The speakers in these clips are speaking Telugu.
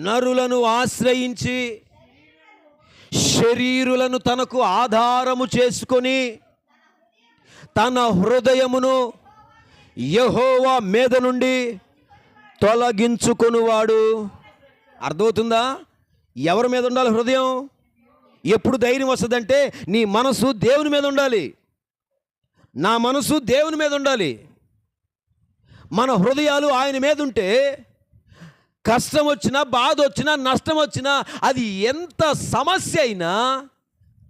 నరులను ఆశ్రయించి శరీరులను తనకు ఆధారము చేసుకొని తన హృదయమును యహోవా మీద నుండి తొలగించుకొనువాడు. అర్థమవుతుందా? ఎవరి మీద ఉండాలి హృదయం? ఎప్పుడు ధైర్యం వస్తుందంటే నీ మనసు దేవుని మీద ఉండాలి. నా మనసు దేవుని మీద ఉండాలి. మన హృదయాలు ఆయన మీద ఉంటే కష్టం వచ్చినా బాధ వచ్చినా నష్టం వచ్చినా అది ఎంత సమస్య అయినా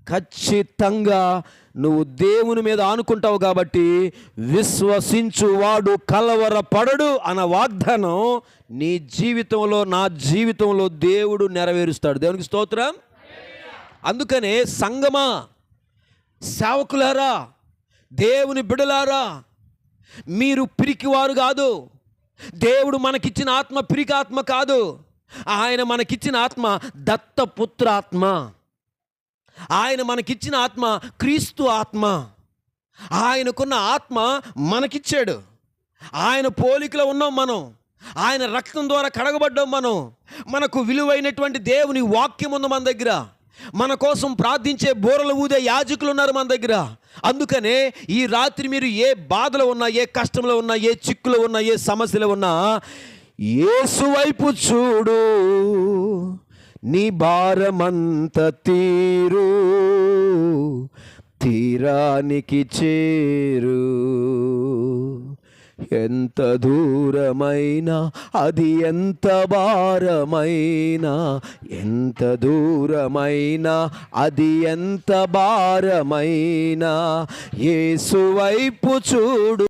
ఖచ్చితంగా నువ్వు దేవుని మీద ఆనుకుంటావు కాబట్టి విశ్వసించు వాడు కలవరపడడు అన్న వాగ్దానం నీ జీవితంలో నా జీవితంలో దేవుడు నెరవేరుస్తాడు. దేవునికి స్తోత్రం. అందుకనే సంగమా సేవకులారా దేవుని బిడలారా మీరు పిరికివారు కాదు. దేవుడు మనకిచ్చిన ఆత్మ పిరికి ఆత్మ కాదు. ఆయన మనకిచ్చిన ఆత్మ దత్తపుత్రాత్మ. ఆయన మనకిచ్చిన ఆత్మ క్రీస్తు ఆత్మ. ఆయనకున్న ఆత్మ మనకిచ్చాడు. ఆయన పోలికలో ఉన్నాం మనం. ఆయన రక్తం ద్వారా కడగబడ్డాం మనం. మనకు విలువైనటువంటి దేవుని వాక్యం ఉంది మన దగ్గర. మన కోసం ప్రార్థించే బోరలు ఊదే యాజకులు ఉన్నారు మన దగ్గర. అందుకనే ఈ రాత్రి మీరు ఏ బాధలో ఉన్నా ఏ కష్టంలో ఉన్నా ఏ చిక్కులో ఉన్నా ఏ సమస్యలో ఉన్నా ఏసువైపు వైపు చూడు. నీ భారమంత తీరు తీరానికి చేరు. ఎంత దూరమైనా అది ఎంత భారమైనా ఎంత దూరమైనా అది ఎంత భారమైనా యేసు వైపు చూడు.